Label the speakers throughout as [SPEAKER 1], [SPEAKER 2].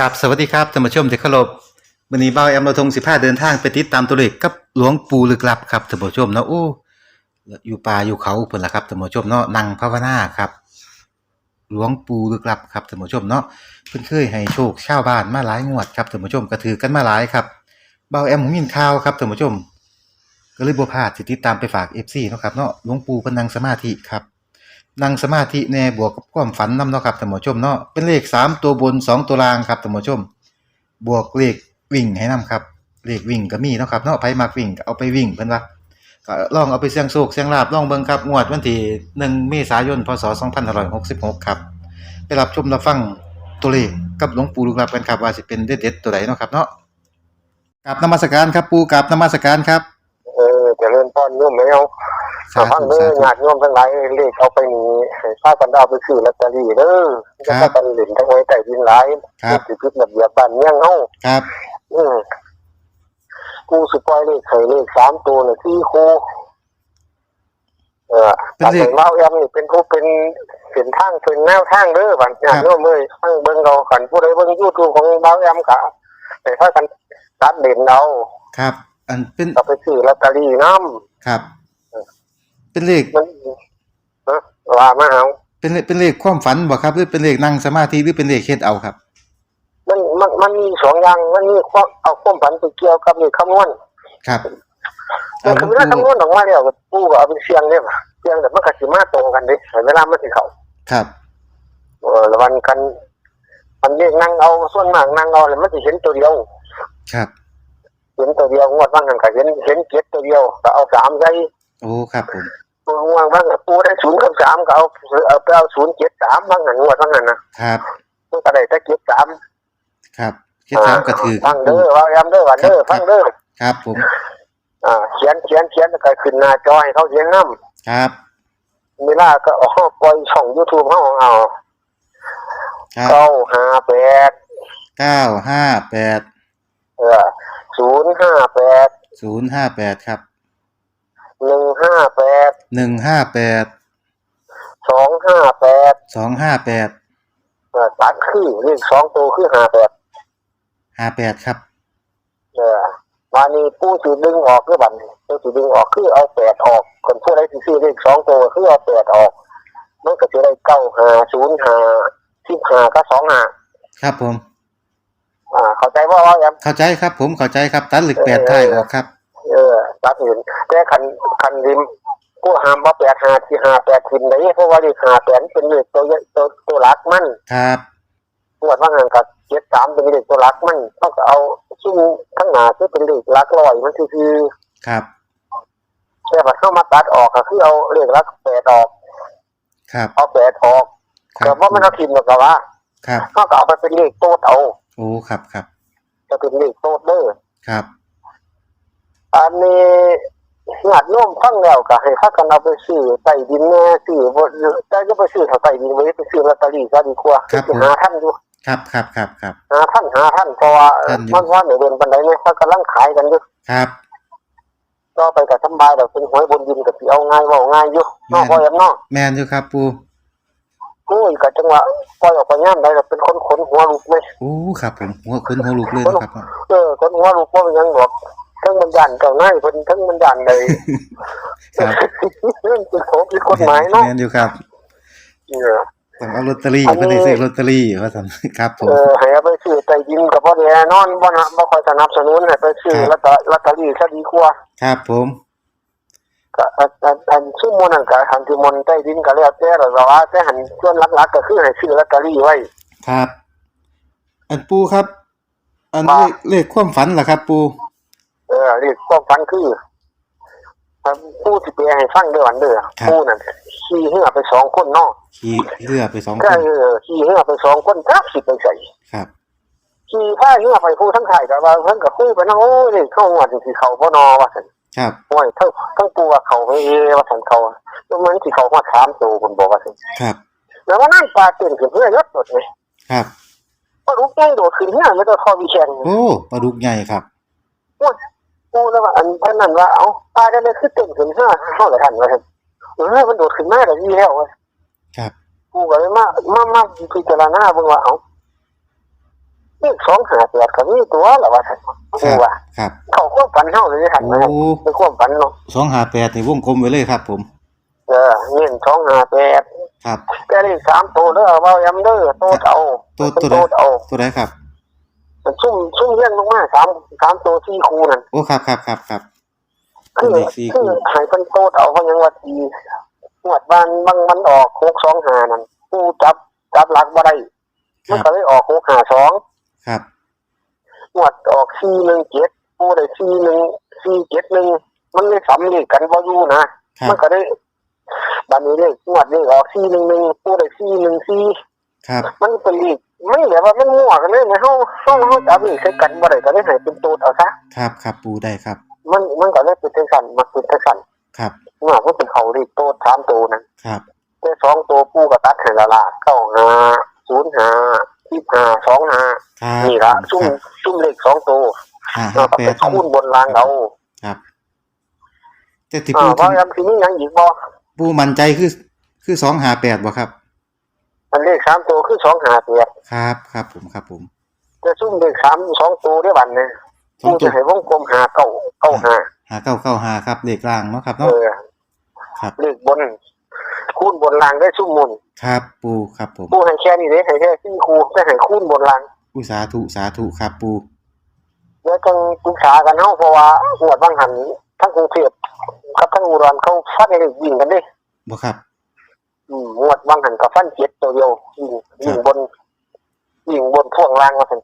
[SPEAKER 1] กับสวัสดีครับท่านผู้ชมที่เคารพวันนี้เบ้าแอมเราทง15เดินทางไปติดตามตัวเลขกับหลวงปู่ลึกลับครับท่านผู้ชมเนาะโอ้อยู่ป่าอยู่เขาเพิ่นละครับท่านผู้ชมเนาะนั่งภาวนาครับ หลวงปู่ลึกลับครับท่านผู้ชมเนาะเพิ่นเคยให้โชคชาวบ้านมาหลายงวดครับท่านผู้ชมก็ถือกันมาหลายครับเบ้าแอมผมยินข่าวครับท่านผู้ชม ก็เลยบ่พาดสิติดตามไปฝาก FC เนาะครับเนาะหลวงปู่พนังสมาธิครับ นั่งสมาธิแน่บวกกับความฝันนำเนาะครับท่านผู้ชมเนาะเป็นเลข3ตัวบน2ตัวล่างครับท่านผู้ชม บวกเลขวิ่งให้นํครับเลขวิ่งก็มีเนาะครับเนาะไผมักวิ่งก็เอาไปวิ่งเพิ่นว่าก็ลองเอาไปเสี่ยงโชคเสี่ยงลาบลองเบิ่งครับงวดวันที่1เมษายนพศ2566ครับไปรับชมรับฟังตัวเลขกับหลวงปู่ลูกหลับกันครับว่าสิเป็นเด็ดๆตัวใดเนาะครับเนาะกราบนมัสการครับปู่กราบนมัสการครับ
[SPEAKER 2] เออเจะเริ่มต้นโยมไม่เอา
[SPEAKER 1] สา
[SPEAKER 2] สาง
[SPEAKER 1] ธุ
[SPEAKER 2] เด้อ
[SPEAKER 1] สาธุ
[SPEAKER 2] ญาติโยมทั้งหลายเลขเอาไปนีให้พากันเอาไปซื้อลอตเตอรี่เด้อ
[SPEAKER 1] ครั
[SPEAKER 2] จะ
[SPEAKER 1] บ
[SPEAKER 2] กันหลินทั้งไว้ใต้ดินหลาย
[SPEAKER 1] ครับ
[SPEAKER 2] สิพิษระเบียบบ้านเมืองเฮา
[SPEAKER 1] ครับ
[SPEAKER 2] อืมกูสิปล่อยเลขเคยเลขสามตัวน่ะที่ครูเออ
[SPEAKER 1] เป็นเล่า
[SPEAKER 2] แอมนี่เป็นผู้เป็นเส้นทางเป็นแนวทางเด้อบัดญาติโยมเอ้ยฟังเบิ่งเอากันผู้ใดเบิ่ง YouTube ของเมาแอมก็ให้พากันตัดเด่นเอา
[SPEAKER 1] ครับ อันเป็น
[SPEAKER 2] ก็ไปซื้อลอตเตอรี่นำ
[SPEAKER 1] ครับ เป็นเลข
[SPEAKER 2] มันเออว่ามาเอา
[SPEAKER 1] เป็นเลขเป็นเลขความฝันบ่ครับ หรือเป็นเลขนั่งสมาธิหรือเป็นเลขเฮ็ดเอาครับ
[SPEAKER 2] มันมันมันมีสองอย่างมันมีความเอาความฝันไปเกี่ยวกับนี่คำนวณ
[SPEAKER 1] ครับ
[SPEAKER 2] มันคือเวลาคำนวณออกมาแล้วปู่ก็เอาไปเสี่ยงเนี่ยเสี่ยงแต่มันก็สิมาตรงกันเดิเวลามันสิเข้า
[SPEAKER 1] ครับ
[SPEAKER 2] เออแล้ววันกันมันเรียกนั่งเอาส่วนมากนั่งเอาแล้วมันสิเห็นตัวเดียว
[SPEAKER 1] ครับ
[SPEAKER 2] เห็นตัวเดียวงวดบางกันก็เห็นเห็นเจ็ดตัวเดียวก็เอาสามใส่
[SPEAKER 1] โอ้ครับผม
[SPEAKER 2] งวดบางปู่ได้ศูนย์กับสามก็เอาเอาไปเอาศูนย์เจ็ดสามบางหันงวดบางหันนะครับมันก็ได้แต่เจ็ดสาม
[SPEAKER 1] ครับเฮ็ดตามกระถือ
[SPEAKER 2] ฟังเด้อว่าแอมเด้อว่าเด้อฟังเด้อ
[SPEAKER 1] ครับผม
[SPEAKER 2] อ่าเขียนเขียนเขียนแล้วก็ขึ้นหน้าจอให้เขาเขียนน้
[SPEAKER 1] ครับำ
[SPEAKER 2] เวลาก็ออกปล่อยช่อง YouTube เขาเอา
[SPEAKER 1] ครับ
[SPEAKER 2] เก้าห้าแปด
[SPEAKER 1] เก้าห้าแปด
[SPEAKER 2] เออศูนย์ห้าแปด
[SPEAKER 1] ศูนย์ห้าแปดครับ
[SPEAKER 2] หนึ่งห้าแปด
[SPEAKER 1] หนึ่งห้าแปด
[SPEAKER 2] สองห้าแปด
[SPEAKER 1] สองห้าแปด
[SPEAKER 2] เออตัดคือเลขสองตัวคือห้าแปด
[SPEAKER 1] ห้าแปดครับ
[SPEAKER 2] เออวันนี้ผู้สิดึงออกคือบัตรผู้สิดึงออกคือเอาแปดออก คนผู้ใดที่ซื้อเลขสองตัวคือเอาแปดออกมันก็จะได้เก้าห้าศูนย์ห้าสิบห้าก็สองห้า
[SPEAKER 1] ครับผม
[SPEAKER 2] อ่า เข้าใจว่าว่าแอม
[SPEAKER 1] เข้าใจครับ ผมเข้าใจครับ ตัดเหล็กแปดท้ายออกครับ
[SPEAKER 2] เออตัดเห็นแต่คันคันริมกูห้ามว่าแปดหาที่หาแปดทิมได้เพราะว่าเลขหาแปดเป็นเลขตัวใหญ่ตัวตัวหลักมัน
[SPEAKER 1] ครับ
[SPEAKER 2] งวดว่างานกับเจ็ดสามเป็นเลขตัวหลักมันต้องเอาชิ้นข้างหน้าที่เป็นเลขหลักร้อยมันคือคือ
[SPEAKER 1] ครับ
[SPEAKER 2] แค่พอเข้ามาตัดออกก็คือเอาเลขหลักแปดออก
[SPEAKER 1] ครับ
[SPEAKER 2] เอาแปดออก
[SPEAKER 1] ครั
[SPEAKER 2] แต่
[SPEAKER 1] บ
[SPEAKER 2] ว่ามันเอาทิมหรอกแต่ว่า
[SPEAKER 1] ครับ
[SPEAKER 2] เขาก็เอาไปเป็นเลขโต๊ดเอา
[SPEAKER 1] โอ้ครับครับ
[SPEAKER 2] จะเป็นเลขโต๊ดเด้อ
[SPEAKER 1] ครับ
[SPEAKER 2] อันนี้ญาติโยมฟังแล้วก็ให้พากันเอาไปซื้อใต้ดินแน่ซื้อบ่แต่จะไปซื้อเท่าใต้ดินไว้ไปซื้อลอตเตอรี่ซะดีกว่า
[SPEAKER 1] ครับผม
[SPEAKER 2] หาท่านอยู่
[SPEAKER 1] ครับครับครับครับ
[SPEAKER 2] หาท่านหาท่านเพราะว่า
[SPEAKER 1] ท่านอยู่
[SPEAKER 2] มันว่าในเดือนปันไดเนี่ยเขากำลังขายกันอยู่
[SPEAKER 1] ครับ
[SPEAKER 2] ก็ไปกับสำบายดอกเป็นหวยบนดินกับสิเอาง่ายเว่าง่ายอยู่นอก
[SPEAKER 1] แม่น
[SPEAKER 2] ก็ยังนอก
[SPEAKER 1] แมนอยู่ครับปู
[SPEAKER 2] กูอีกกับจังหวะปล่อยออกไปย่ำได้ดอกเป็นคนขนหัวลุกไหม
[SPEAKER 1] โอ้ครับผมหัวคุณหัวลูกเลยนะครับ
[SPEAKER 2] เออคนหัวลุกว่าเป็นหยังบอก ทั้งมันยันเจ้าหน้ายเพิ่นทั้งมันยันเลย
[SPEAKER 1] ครับ
[SPEAKER 2] เรื่องเป็นของผิดกฎหมายเนาะ
[SPEAKER 1] แมนอยู่ครับ
[SPEAKER 2] เออ
[SPEAKER 1] ต้องเอาลอตเตอรี่
[SPEAKER 2] อันนี้
[SPEAKER 1] เพื่อได้ซื้อลอตเตอรี่ว่าซั่นครับผม
[SPEAKER 2] เออให้เอาไปซื้อใต้ดินกับบ่แน่นอนบ่นะบ่ค่อยสนับสนุนให้ไปซื้อ
[SPEAKER 1] ครั
[SPEAKER 2] ลอบตเตอลอตเตอรี่ซะดีกว่า
[SPEAKER 1] ครับผม
[SPEAKER 2] ก็อันอันอันชื่อมนต์นั่นก็หันที่มนต์ใต้ดินก็แล้วแต่หรอกว่าแต่หันส่วนหลักๆก็คือให้ซื้อลอตเตอรี่ไว้
[SPEAKER 1] ครับ อันปูครับ อัน
[SPEAKER 2] มา
[SPEAKER 1] เลขเลขความฝันล่ะครับ ปู
[SPEAKER 2] เออเรียกความฝันคือถ้าผู้ที่ไปให้ฟังเด้อวันเด้อผู้นั่นขี่เหือไปสองคนเนาะ
[SPEAKER 1] ขี่เรือไปสองค
[SPEAKER 2] ก็
[SPEAKER 1] น
[SPEAKER 2] เออขี่เหือไปสองคนทักสิไปใส่
[SPEAKER 1] ครับ
[SPEAKER 2] ขี่ผ้าเหือไปผู้ทั้งไทยแต่ว่าเพิ่นก็คุยไปนะโอ้ยนี่เข้าหัวสิเขาบ่นอว่าซั่น
[SPEAKER 1] ครับ
[SPEAKER 2] โอ้ยทั้งทั้งปูว่าเขาไปเอว่าซั่นเขาแล้วมันสิเขามาถามตัวคนบอกว่าซั่น
[SPEAKER 1] ครับ
[SPEAKER 2] แล้วว่านั่นปลาเต้นขึ้นเพื่อยศหมดเลย
[SPEAKER 1] ครับ
[SPEAKER 2] ก็รู้แจ้งโดดขึ้นเหือแล้วก็คอวิแชง
[SPEAKER 1] โอ้ปลาดุกใหญ่ครับ
[SPEAKER 2] โอ้ยปูแล้วว่าอันท่านนั้นว่าเอ้าปลาได้เลยคือเต้นขึ้นเหือเฮาละท่านว่าซั่นเออมันโดดขึ้นมาได้ดีแล้วว่า
[SPEAKER 1] ครับ
[SPEAKER 2] กูก็เลยมามามาพิจารณาเบิ่งว่าเอ้าเลขสองหาแปดก็มีตัวแหละว่าซั่น
[SPEAKER 1] ครั
[SPEAKER 2] ปู
[SPEAKER 1] บ
[SPEAKER 2] ว่า
[SPEAKER 1] ครับ
[SPEAKER 2] เขาควบฝันเฮาเลยหัน
[SPEAKER 1] โอ้
[SPEAKER 2] มาเป็นควบฝันเนาะ
[SPEAKER 1] สองหาแปดนี่วงกลมไว้เลยครับ ผม
[SPEAKER 2] เออเน้นสองหาแปด
[SPEAKER 1] ครับ
[SPEAKER 2] แต่เลขสามตัวเด้อเว้าย้ำเด้อโตดเอา
[SPEAKER 1] ตัว
[SPEAKER 2] เป็น
[SPEAKER 1] ตัว
[SPEAKER 2] โต
[SPEAKER 1] ใด
[SPEAKER 2] ดเอา
[SPEAKER 1] ตัวไหนครับ
[SPEAKER 2] มันซุ่มซุ่มเลี้ยงลงมาสามสามตัวสี่คู่นั่น
[SPEAKER 1] โอ้ครับครับครับครับ
[SPEAKER 2] คือ
[SPEAKER 1] เลขสี่คู่
[SPEAKER 2] คือให้เป็นโตดเอาเพราะยังว่าทีหวดบ้านบางมันออกหกสองหานั่นผู้จับจับหลักบ่ได้
[SPEAKER 1] ค
[SPEAKER 2] มัน
[SPEAKER 1] รับ
[SPEAKER 2] ก็เลยออกหกหาสอง
[SPEAKER 1] ครับ
[SPEAKER 2] หวดออกสี่หนึ่งเจ็ดผู้ได้สี่หนึ่งสี่เจ็ดหนึ่งมันเลยสำเร็จกันบ่อยู่นะ
[SPEAKER 1] ครั
[SPEAKER 2] มั
[SPEAKER 1] บ
[SPEAKER 2] นก็ได้บัดนี้เลขหวดนี่ออกสี่หนึ่งหนึ่งผู้ได้สี่หนึ่งสี่
[SPEAKER 1] ครับ
[SPEAKER 2] มันเป็นเลข มันแบบว่ามันมั่วกันเลยนะเฮาเฮาเฮาจับนี่ใส่กันบ่ได้ก็เลยให้เป็นโตดเอาซะ
[SPEAKER 1] ครับครับปูได้ครับ
[SPEAKER 2] มันมันก็เลยเป็นจังซั่นมันเป็นจังซั่น
[SPEAKER 1] ครับ
[SPEAKER 2] ว่ามันเป็นเขาเลขโตดสามตัวนั้น
[SPEAKER 1] ครับ
[SPEAKER 2] แต่สองตัวผู้ก็ตัดให้ละละเก้าห้าศูนย์ห้าสิบห้าสองห้า
[SPEAKER 1] ครับ
[SPEAKER 2] นี่ละซุ่ม
[SPEAKER 1] ครับ
[SPEAKER 2] ซุ่มเลขสองตัว
[SPEAKER 1] ห้า
[SPEAKER 2] แล้
[SPEAKER 1] ห้าว
[SPEAKER 2] ก็
[SPEAKER 1] แป
[SPEAKER 2] ไป
[SPEAKER 1] ด
[SPEAKER 2] คูณบนรางเอา
[SPEAKER 1] ครับแต่ที่
[SPEAKER 2] อ่า
[SPEAKER 1] ปู
[SPEAKER 2] ว่ายังทีนี้ยังอีกบ่
[SPEAKER 1] ปูมั่นใจคือคือสองหาแปดบ่ครับ
[SPEAKER 2] อันเลขสามตัวคือสองห้าเปีย
[SPEAKER 1] ครับครับผมครับผม
[SPEAKER 2] แต่ซุ่มเลขสามสองตัวได้บันเนี่ย
[SPEAKER 1] สอง
[SPEAKER 2] ผู้
[SPEAKER 1] ตั
[SPEAKER 2] จะ
[SPEAKER 1] ว
[SPEAKER 2] ให้วงกลมหาเก้าเก้าห้า
[SPEAKER 1] หาเก้าเก้าหาครับเลขล่างเนาะครับ
[SPEAKER 2] เอ
[SPEAKER 1] เนาะ
[SPEAKER 2] อ
[SPEAKER 1] ครับ
[SPEAKER 2] เลขบนคูณบนรางได้ซุ่มมุน
[SPEAKER 1] ครับปูครับผม
[SPEAKER 2] ผู้ให้แค่นี้เลยให้แค่สี่คูได้ให้คูณบนราง
[SPEAKER 1] อุสาธุสาธุครับปู
[SPEAKER 2] แล้วต้องปรึกษากันเนาะเพราะว่าหวดบางหันทั้งกรุงเทพกับทั้งอุดรเขาฟัดให้ยิงกันเดิ
[SPEAKER 1] บ่ครับ
[SPEAKER 2] อืมงวดบางหันกับฟันเจ็ดตัวเดียวยิงยิงบนยิงบนพ่วงล่างมาสิ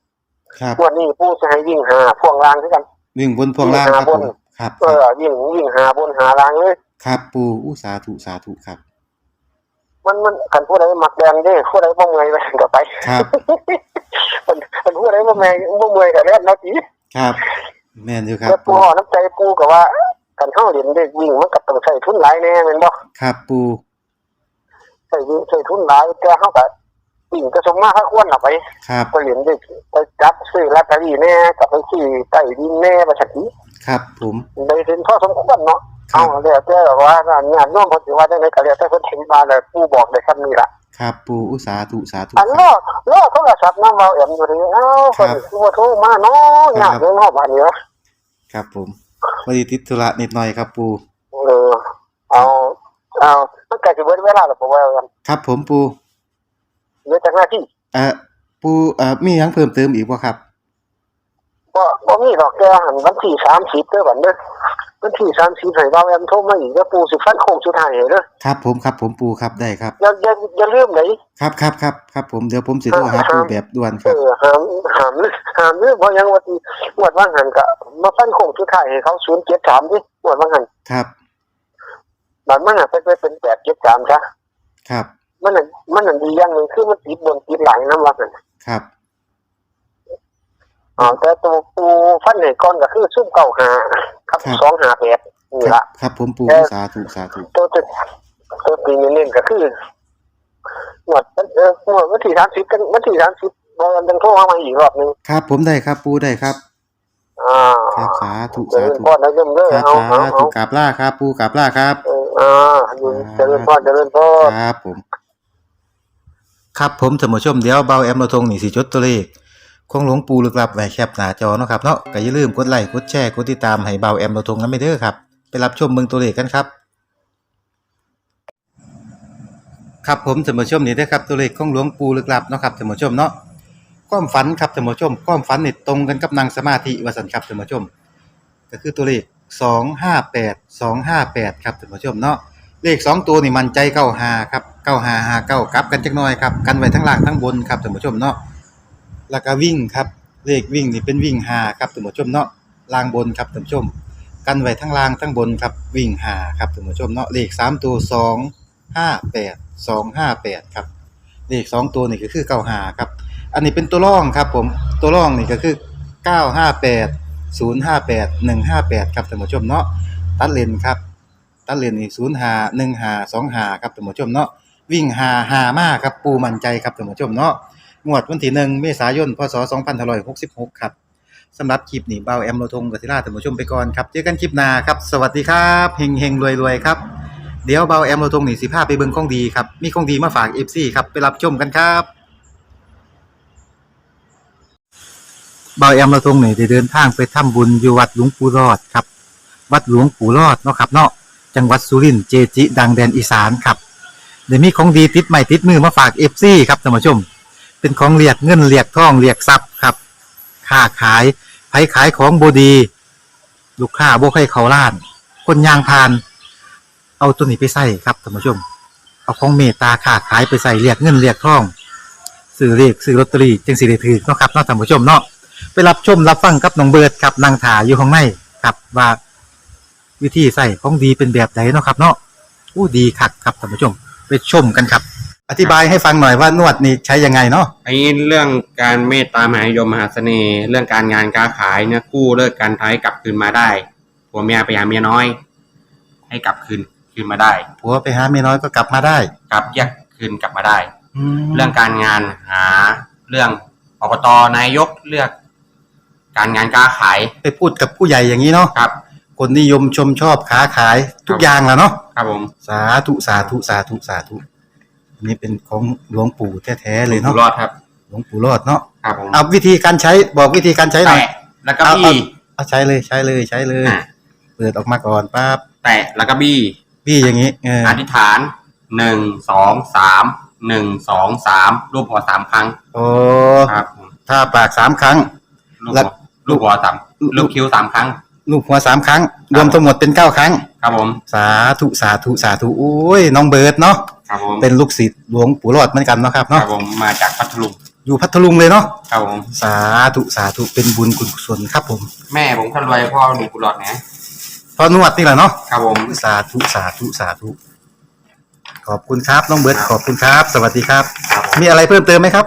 [SPEAKER 1] ครับ
[SPEAKER 2] งวดนี้ผู้จะให้ยิงหาพ่วงล่างด้วยกัน
[SPEAKER 1] วิ่งบนพวงล่างครับผมครับ
[SPEAKER 2] เออยิงยิงหาบนหาล่างเลย
[SPEAKER 1] ครับปูอุสาธุสาธุครับ
[SPEAKER 2] มันมันกันผู้ใดมักแดงเด้ผู้ใดบ่เมื่อยไปก็ไป
[SPEAKER 1] ครับ
[SPEAKER 2] มันมันผู้ใดบ่เมื่อยบ่เมื่อยก็เล่นเนาะจี
[SPEAKER 1] ครับ แม่นอยู่ครับ
[SPEAKER 2] แล้วปู
[SPEAKER 1] ปู
[SPEAKER 2] ห่อน้ำใจปูก็ว่ากันเฮาเรียนเด็กวิ่งมันก็ต้องใช้ทุนหลายแน่แม่นบ่
[SPEAKER 1] ครับปู
[SPEAKER 2] ใช้วิ่งใช้ทุนหลายแต่เฮาก็วิ่งก็สมมาค่าควรน่ะไป
[SPEAKER 1] ครับ
[SPEAKER 2] ไปเรียนเด็กไปจับซื้อลอตเตอรี่แน่กับไปซื้อใต้ดินแน่ว่าซั่นติ
[SPEAKER 1] ครับผม
[SPEAKER 2] ได้เห็นพอสมควรเนาะ
[SPEAKER 1] ครั
[SPEAKER 2] เอา
[SPEAKER 1] บ
[SPEAKER 2] แล้วแต่ว่าญาติโยมเพิ่นสิว่าจังไดก็แล้วแต่เพิ่นเห็นมาแล้วผู้บอกได้คำนี้ล่ะ
[SPEAKER 1] ครับปูอุสาธุสาธุ
[SPEAKER 2] อัน
[SPEAKER 1] ค
[SPEAKER 2] ร
[SPEAKER 1] รับ
[SPEAKER 2] อรอโทรศัพท์นำเว้าแอมอยู่นี่เอ้า
[SPEAKER 1] ครั
[SPEAKER 2] เพิ่
[SPEAKER 1] บ
[SPEAKER 2] นสิว่าโทรมาเนาะญาติโยมเฮาบัดนี้เนาะ
[SPEAKER 1] ครับผมวันนี้ติดธุระนิดหน่อยครับปู
[SPEAKER 2] เออเอา เอามันก็สิเบิดเวลาแล้วบ่ว่ากัน
[SPEAKER 1] ครับผมปู
[SPEAKER 2] เหลือจากหน้าที่
[SPEAKER 1] เอ่อปูเอ่อมีหยังเพิ่มเติมอีกบ่ครับ
[SPEAKER 2] บ่บ่มีดอกแต่หันวันที่30เด้อบัดเด้อวันที่30ให้เว้าแอมโทรมาอีกแล้วปู่สิฟันโค้งสุดท้ายให้เด้อ
[SPEAKER 1] ครับผมครับผมปูครับได้ครับ
[SPEAKER 2] อย่าอย่าอย่าลืมเลย
[SPEAKER 1] ครับครับครับครับผมเดี๋ยวผมสิโทรหาปูแบบด่วนค
[SPEAKER 2] เอ
[SPEAKER 1] รับ
[SPEAKER 2] อหามหามหามนี่เพราะยังว่าที่งวดว่างหันก็มาฟันโค้งสุดท้ายให้เขา073ดิงวดว่างหัน
[SPEAKER 1] ครับ
[SPEAKER 2] บัดมันน่ะไปไปเป็น873ซะ
[SPEAKER 1] ครับ
[SPEAKER 2] มันน่ะมันน่ะดีอย่างหนึงคือมันติดบนติดหลังนำว่าซั่น
[SPEAKER 1] ครับ
[SPEAKER 2] อ๋อแต่ตัวปูฟันให้ก่อนก็คือซุ่มเก่าหากับ258นี่
[SPEAKER 1] ครั
[SPEAKER 2] ล่ะ
[SPEAKER 1] บครับ ผมปูสาธุสาธุ
[SPEAKER 2] ตัวตัวตัวตีเน้นๆก็คือหมดเออหมดวันที่30กันวันที่30บ่วันจังโทรมาอีกรอบหนึง
[SPEAKER 1] ครับ ผมได้ครับปูได้ครับ
[SPEAKER 2] อ่า
[SPEAKER 1] ครับสาธุ
[SPEAKER 2] เจ
[SPEAKER 1] สา
[SPEAKER 2] ริญ
[SPEAKER 1] ธุ
[SPEAKER 2] พรนะโยมเด้อ
[SPEAKER 1] ครับ
[SPEAKER 2] เอา
[SPEAKER 1] สา
[SPEAKER 2] เอา
[SPEAKER 1] ธุ
[SPEAKER 2] เอา
[SPEAKER 1] กราบลาครับปูกราบลาครับ
[SPEAKER 2] เอออ่าอยู่เจริญพรเจริญพร
[SPEAKER 1] ครับผม ครับผมท่านผู้ชมเดี๋ยวเบาแอมเราทงนี่สิจดตัวเลขของหลวงปู่ลึกลับไว้แคปหน้าจอเนาะครับเนาะก็อย่าลืมกดไลค์กดแชร์กดติดตามให้เบาแอมเราทงกันไปเด้อครับ ไปรับชมเมืองตัวเลขกันครับ ครับผมท่านผู้ชมนี่เด้อครับตัวเลขของหลวงปู่ลึกลับเนาะครับท่านผู้ชมเนาะ ความฝันครับท่านผู้ชม ความฝันนี่ตรงกันกับนางสมาธิว่าสันครับท่านผู้ชม ก็คือตัวเลข258 258ครับท่านผู้ชมเนาะเลขสองตัวนี่มันใจเก้าหาครับเก้าหาหาเก้ากลับกันจักหน่อยครับกันไว้ทั้งล่างทั้งบนครับท่านผู้ชมเนาะแล้วก็วิ่งครับเลขวิ่งนี่เป็นวิ่งหาครับท่านผู้ชมเนาะล่างบนครับท่านผู้ชม กันไว้ทั้งล่างทั้งบนครับวิ่งหาครับท่านผู้ชมเนาะเลขสามตัวสองห้าแปดสองห้าแปดครับเลขสองตัวนี่ก็คือเก้าหาครับ อันนี้เป็นตัวร่องครับผมตัวร่องนี่ก็คือเก้าห้าแปดศูนย์ห้าแปดหนึ่งห้าแปดครับท่านผู้ชมเนาะตัดเลนครับตัดเหรียญนี่ศูนย์หาหนึ่งหาสองหาครับท่านผู้ชมเนาะวิ่งหาหามากครับปูมั่นใจครับท่านผู้ชมเนาะงวดวันที่หนึ่งเมษายนพศสองพันหกสิบหกครับสำหรับคลิปนี้เบาแอมโลทงกับศิลาท่านผู้ชมไปก่อนครับเจอกันคลิปหน้าครับ สวัสดีครับเฮงเฮงรวยรวยครับเดี๋ยวเบาแอมโลทงนี่สิพาไปเบิ่งของดีครับมีของดีมาฝากเอฟซีครับไปรับชมกันครับ บาแอมเราทงนี่ได้เดินทางไปทำบุญอยู่วัดหลวงปู่รอดครับ วัดหลวงปู่รอดเนาะครับเนาะจังหวัดสุรินทร์เจจิ ดังแดนอีสานครับเดี๋ยวมีของดีติดใหม่ติดมือมาฝากเอฟซีครับท่านผู้ชม เป็นของเรียกเงินเรียกทองเรียกทรัพย์ครับค้าขายไผขายของบดี ลูกค้าบ่ให้เขาล้าน คนยางพาน เอาตัวนี้ไปใส่ครับท่านผู้ชม เอาของเมตตาค้าขายไปใส่เรียกเงินเรียกทองซื้อเรียกซื้อลอตเตอรี่จึงสิได้ถือเนาะครับเนาะท่านผู้ชมเนาะ ไปรับชมรับฟังกับน้องเบิร์ดครับนางถาอยู่ข้างในครับว่าวิธีใส่ของดีเป็นแบบไหนเนาะครับเนาะอู้ดีคักครับท่านผู้ชม ไปชมกันครับ อธิบายให้ฟังหน่อยว่านวดนี่ใช้ยังไงเนาะ
[SPEAKER 3] ไอ้เรื่องการเมตตามหานิยมมหาเสน่ห์เรื่องการงานการขายเนี่ยกู้เลิกการท้ายกลับคืนมาได้ผัวเมียไปหาเมียน้อย ให้กลับคืนคืนมาได้
[SPEAKER 1] ผัวไปหาเมียน้อยก็กลับมาได้
[SPEAKER 3] กลับแยกคืนกลับมาได้
[SPEAKER 1] แล้
[SPEAKER 3] เรื่
[SPEAKER 1] ว
[SPEAKER 3] องการงานหาเรื่องอบตนายกเลือก การงานการขาย
[SPEAKER 1] ไปพูดกับผู้ใหญ่อย่างนี้เนาะ
[SPEAKER 3] ครับ
[SPEAKER 1] คนนิยมชมชอบค้าขายทุกอย่างแหล้วเนาะ
[SPEAKER 3] ครับผม
[SPEAKER 1] สาธุสาธุสาธุสาธุอันนี้เป็นของหลวงปู่แท้ๆเลย
[SPEAKER 3] อยู่
[SPEAKER 1] เนาะ
[SPEAKER 3] รอดครับ
[SPEAKER 1] หลวงปู่รอดเนาะ
[SPEAKER 3] ครับผม
[SPEAKER 1] เอาวิธีการใช้บอกวิธีการใช้หน่อย
[SPEAKER 3] แตะแล้วก็
[SPEAKER 1] เอา
[SPEAKER 3] บี้
[SPEAKER 1] เอาใช้เลยใช้เลยใช้เลย
[SPEAKER 3] อะ
[SPEAKER 1] เปิดออกมาก่อนปั๊บ
[SPEAKER 3] แตะแล้วก็บี้
[SPEAKER 1] พี่อย่างนี้เออ
[SPEAKER 3] อธิษฐานหนึ่งสองสามหนึ่งสองสามรูปหัวสามครั้ง
[SPEAKER 1] โอ้
[SPEAKER 3] ครับผม
[SPEAKER 1] ถ้าปากสามครั้ง
[SPEAKER 3] ลูก
[SPEAKER 1] แล้
[SPEAKER 3] หั
[SPEAKER 1] ว
[SPEAKER 3] ว ลูกหัวสามลูกคิ้วสามครั้ง
[SPEAKER 1] ลูกหัวสามครั้ง รวมทั้งหมดเป็นเก้าครั้ง
[SPEAKER 3] ครับผม
[SPEAKER 1] สาธุสาธุสาธุโอ้ยน้องเบิร์ดเนาะ
[SPEAKER 3] ครับผม
[SPEAKER 1] เป็นลูกศิษย์หลวงปู่รอดเหมือนกันเนาะครับ
[SPEAKER 3] ครั
[SPEAKER 1] เนาะ
[SPEAKER 3] บผมมาจากพัทลุง
[SPEAKER 1] อยู่พัทลุงเลยเนาะ
[SPEAKER 3] ครับผม
[SPEAKER 1] สาธุสาธุเป็นบุญคุณกุศลครับผม
[SPEAKER 3] แม่ผมคนรวยพ่อหนุ่มกุหลาบนะ
[SPEAKER 1] พอนวดนี่แหละเนาะ
[SPEAKER 3] ครับผม
[SPEAKER 1] สาธุสาธุสาธุขอบคุณครับน้องเบิร์ดขอบคุณครับ สวัสดีครับ
[SPEAKER 3] ครับผม
[SPEAKER 1] มีอะไรเพิ่มเติมไหมครับ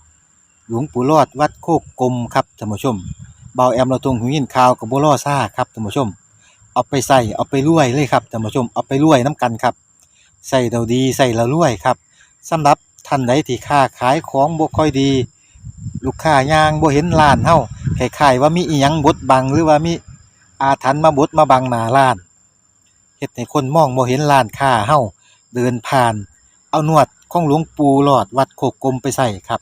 [SPEAKER 1] หลวงปู่รอดวัดโคกกลมครับท่านผู้ชมเบาแอมเราตรงหูยินข่าวกับบัวล่อซ่าครับท่านผู้ชม เอาไปใส่เอาไปรวยเลยครับท่านผู้ชมเอาไปรวยน้ำกันครับใส่เราดีใส่เรารวยครับสำหรับท่านใดที่ค้าขายของบ่ค่อยดี ลูกค้ายางบ่เห็นร้านเฮาคล้ายๆว่ามีอีหยังบดบังหรือว่ามีอาถรรพ์มาบดมาบังหน้าร้านเฮ็ดให้คนมองบ่เห็นร้านค้าเฮาเดินผ่าน เอานวดของหลวงปู่หลอดวัดโคกกลมไปใส่ครับ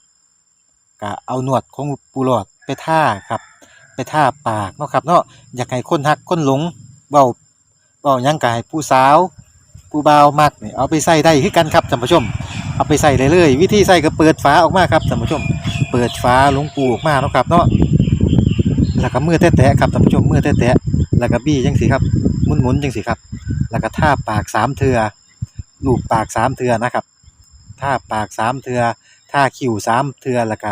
[SPEAKER 1] ก็เอาหนวดของปูหลอดไปท่าครับไปท่าปากเนาะครับเนาะอยากให้คนหักคนหลงเบาเบายังกายผู้สาวผู้บ่ามักเนี่ยเอาไปใส่ได้คือกันครับท่านผู้ชม เอาไปใส่ได้เลยวิธีใส่ก็เปิดฝาออกมาครับท่านผู้ชม เปิดฝาหลวงปูออกมาเนาะครับเนาะแล้วก็มือแตะๆครับท่านผู้ชมมือแตะๆแล้วก็บี้จังสิครับหมุนๆจังสิครับ แล้วก็ท่าปากสามเทือลูบปากสามเทือนะครับท่าปากสามเทือท่าคิ้วสามเทือแล้วก็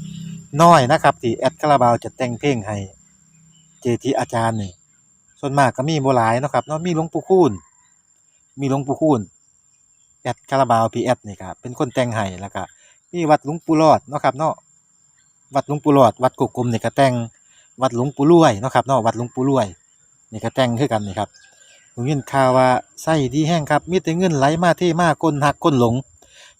[SPEAKER 1] น้อยนะครับ ที่แอดคาราบาวจะแต่งเพลงให้เจทีอาจารย์นี่ส่วนมากก็มีโบ่หลายนะครับเนาะมีหลวงปู่คูณมีหลวงปู่คูณแอดคาราบาวพีแอดนี่ครับเป็นคนแต่งให้แล้วก็มีวัดหลวงปู่รอดนะครับเนาะวัดหลวงปู่รอด วัดกกกลมนี่ก็แต่งวัดหลวงปู่รวยนะครับเนาะวัดหลวงปู่รวยนี่ก็แต่งคือกันนี่ครับผมยินข่าวว่าไส้ดีแห้งครับมีแต่เงินไหลมาเทมากคนหักคนหลง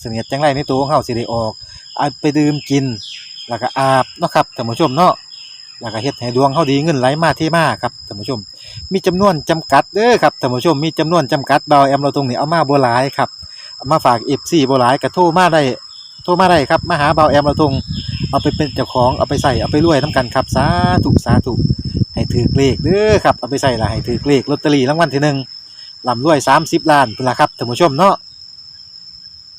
[SPEAKER 1] เสนียดจังไรในตัวของเฮาสิได้ออกเอาไปดื่มกิน แล้วก็อาบเนาะครับท่านผู้ชมเนาะแล้วก็เฮ็ดให้ดวงเฮาดีเงินไหลมาเทมาครับท่านผู้ชม มีจำนวนจำกัดเด้อครับท่านผู้ชมมีจำนวนจำกัดเบาแอมเราตรงนี้เอามาบ่หลายครับเอามาฝาก FC บ่หลายก็โทรมาได้โทรมาได้ครับมาหาเบาแอมเราตรงเอาไปเป็นเจ้าของเอาไปใส่เอาไปรวยนํกันครับสาธุสาธุให้ถือเลขเด้อครับเอาไปใส่ละให้ถือเลขลอตเตอรี่รางวัลที่หนึ่งลำรวย 30 ล้านพุ่นละครับท่านผู้ชมเนาะ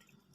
[SPEAKER 1] รับ